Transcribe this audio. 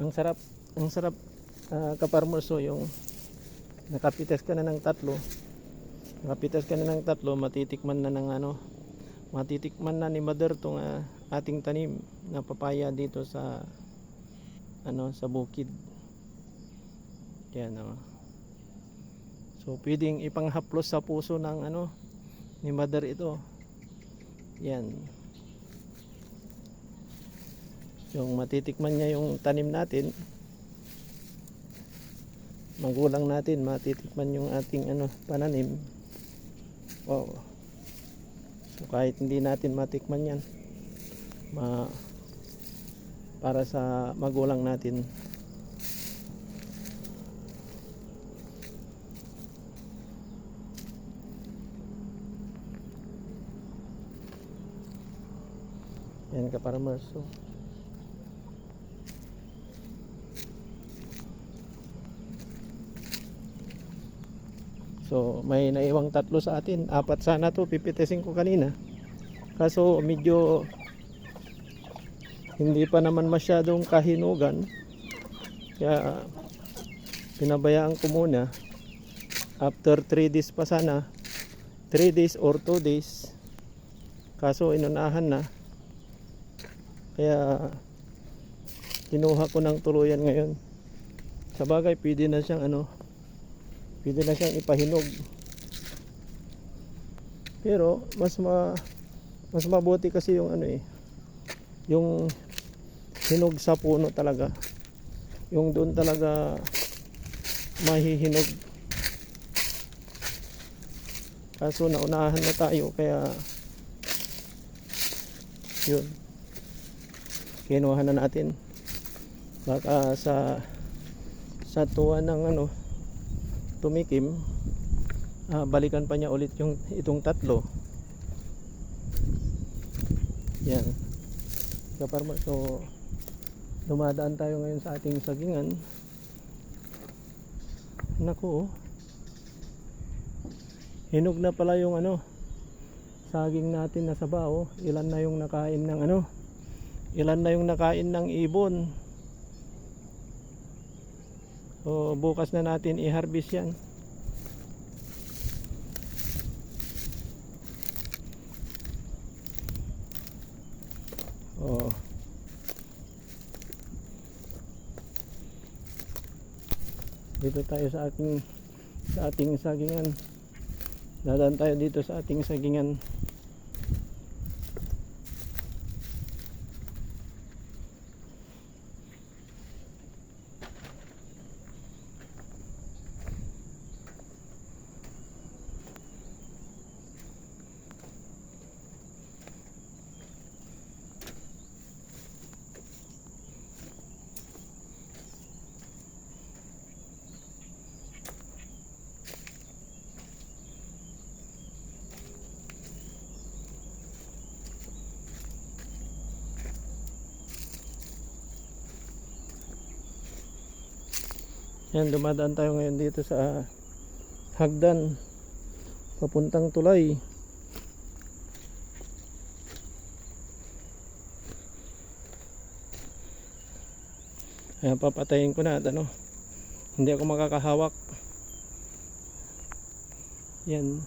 Ang sarap, ang sarap uh, kaparmerso yung nakapitas ka na ng tatlo. Nakapitas ka na ng tatlo, matitikman na ng ano, matitikman na ni Mother tong ah, ating tanim na papaya dito sa ano sa bukid. Yan oh. So pwedeng ipanghaplos sa puso ng ano ni Mother ito. Yan. Yung matitikman niya yung tanim natin. Magulang natin matitikman yung ating ano pananim. Wow. So kahit hindi natin matikman yan. Ma para sa magulang natin. Yan ka para marso. So, may naiwang tatlo sa atin. Apat sana to, pipitisin ko kanina. Kaso, medyo hindi pa naman masyadong kahinugan. Kaya, pinabayaan ko muna. After 3 days pa sana. 3 days or 2 days. Kaso, inunahan na. Kaya, kinuha ko ng tuluyan ngayon. Sa bagay, pwede na siyang ano, pwede na siyang ipahinog. Pero mas ma mas mabuti kasi yung ano eh yung hinog sa puno talaga. Yung doon talaga mahihinog. Kaso naunahan na tayo kaya yun. Kinuha na natin. Baka sa sa tuwa ng ano tumikim ah, balikan pa niya ulit yung itong tatlo. Yan. Kaparma so dumadaan tayo ngayon sa ating sagingan. Naku oh. hinog na pala yung ano saging natin na sabaw. Ilan na yung nakain ng ano ilan na yung nakain ng ibon So bukas na natin i-harvest yan. Oh. Dito tayo sa ating sa ating sagingan. Dadaan tayo dito sa ating sagingan. Yan, dumadaan tayo ngayon dito sa hagdan papuntang tulay. Ayan, papatayin ko na at ano, hindi ako makakahawak. Yan.